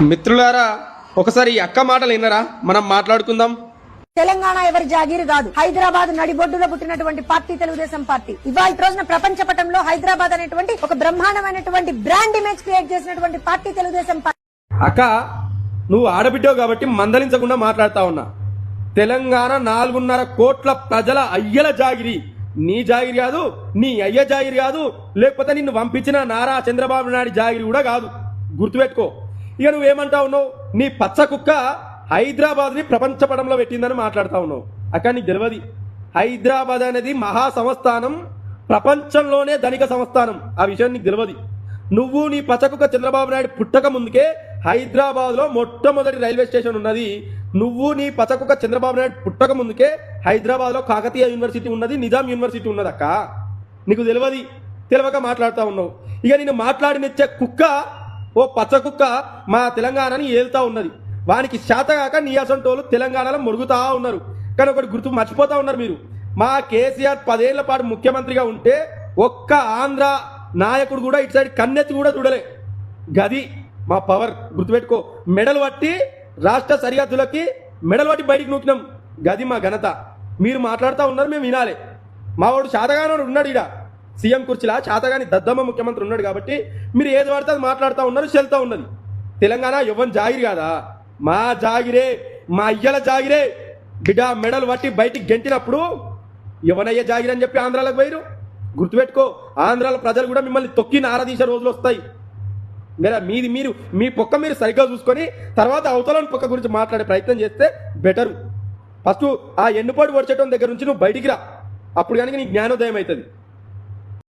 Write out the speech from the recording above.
మిత్రులారా ఒకసారి అక్క మాటలు విన్నరా మనం మాట్లాడుకుందాం. తెలంగాణ ఎవరి జాగీరు కాదు. హైదరాబాద్ నడిబొడ్డులో పుట్టినటువంటి పార్టీ తెలుగుదేశం పార్టీ. ఇవాళ రోజున ప్రపంచ పటంలో హైదరాబాద్ అనేటువంటి ఒక బ్రహ్మాండమైనటువంటి బ్రాండ్ ఇమేజ్ క్రియేట్ చేసినటువంటి పార్టీ తెలుగుదేశం పార్టీ. అక్క నువ్వు ఆడబిడ్డవు కాబట్టి మందలించకుండా మాట్లాడుతా ఉన్నా. తెలంగాణ నాలుగున్నర కోట్ల ప్రజల అయ్యల జాగిరి. నీ జాగిరి కాదు నీ అయ్య జాగిరి కాదు లేకపోతే నిన్ను పంపించిన నారా చంద్రబాబు నాయుడు జాగిరి కూడా కాదు. గుర్తుపెట్టుకో. ఇక నువ్వేమంటా ఉన్నావు? నీ పచ్చ కుక్క హైదరాబాద్ని ప్రపంచ పటంలో పెట్టిందని మాట్లాడుతా ఉన్నావు. అక్కడ నీకు తెలియదు హైదరాబాద్ అనేది మహా సంస్థానం ప్రపంచంలోనే ధనిక సంస్థానం. ఆ విషయం నీకు తెలియదు నువ్వు నీ పచ్చకుక్క చంద్రబాబు నాయుడు పుట్టక ముందుకే హైదరాబాద్లో మొట్టమొదటి రైల్వే స్టేషన్ ఉన్నది. నువ్వు నీ పచ్చకుక్క చంద్రబాబు నాయుడు పుట్టక ముందుకే హైదరాబాద్లో కాకతీయ యూనివర్సిటీ ఉన్నది. నిజాం యూనివర్సిటీ ఉన్నదక్క నీకు తెలియదు తెలియక మాట్లాడుతూ ఉన్నావు. ఇక నేను మాట్లాడినిచ్చే కుక్క ఓ పచ్చ కుక్క మా తెలంగాణని ఏలుతా ఉన్నది. వానికి శాతగాక నీ తెలంగాణలో మురుగుతా ఉన్నారు. కానీ ఒకటి గుర్తు మర్చిపోతా ఉన్నారు మీరు. మా కేసీఆర్ పదేళ్ళ పాటు ముఖ్యమంత్రిగా ఉంటే ఒక్క ఆంధ్ర నాయకుడు కూడా ఇటు సైడ్ కన్నెత్తి కూడా చూడలే. గది మా పవర్ గుర్తుపెట్టుకో. మెడల్ పట్టి రాష్ట్ర సరిహద్దులకి మెడల్ పట్టి బయటికి నూకినాం. గది మా ఘనత. మీరు మాట్లాడుతూ ఉన్నారు మేము వినాలి. మా వాడు శాతగానోడు ఉన్నాడు ఇక్కడ సీఎం కుర్చీలా చాతగాని దద్దమ్మ ముఖ్యమంత్రి ఉన్నాడు కాబట్టి మీరు ఏది పడితే అది మాట్లాడుతూ ఉన్నారు చెల్తా ఉన్నది. తెలంగాణ యువన్ జాగిరి కాదా? మా జాగిరే మా అయ్యల జాగిరే. బిడ్డ మెడలు పట్టి బయటికి గెంటినప్పుడు యువనయ్య జాగిరి అని చెప్పి ఆంధ్రాలకు పోయిరు. గుర్తుపెట్టుకో ఆంధ్రాల ప్రజలు కూడా మిమ్మల్ని తొక్కి నారదీసే రోజులు వస్తాయి. మీరు మీది మీరు మీ పొక్క మీరు సరిగ్గా చూసుకొని తర్వాత అవతలని పొక్క గురించి మాట్లాడే ప్రయత్నం చేస్తే బెటర్. ఫస్ట్ ఆ ఎన్నుపాటు వచ్చేటం దగ్గర నుంచి నువ్వు బయటికి రా. అప్పుడు కనుక నీ జ్ఞానోదయం అవుతుంది.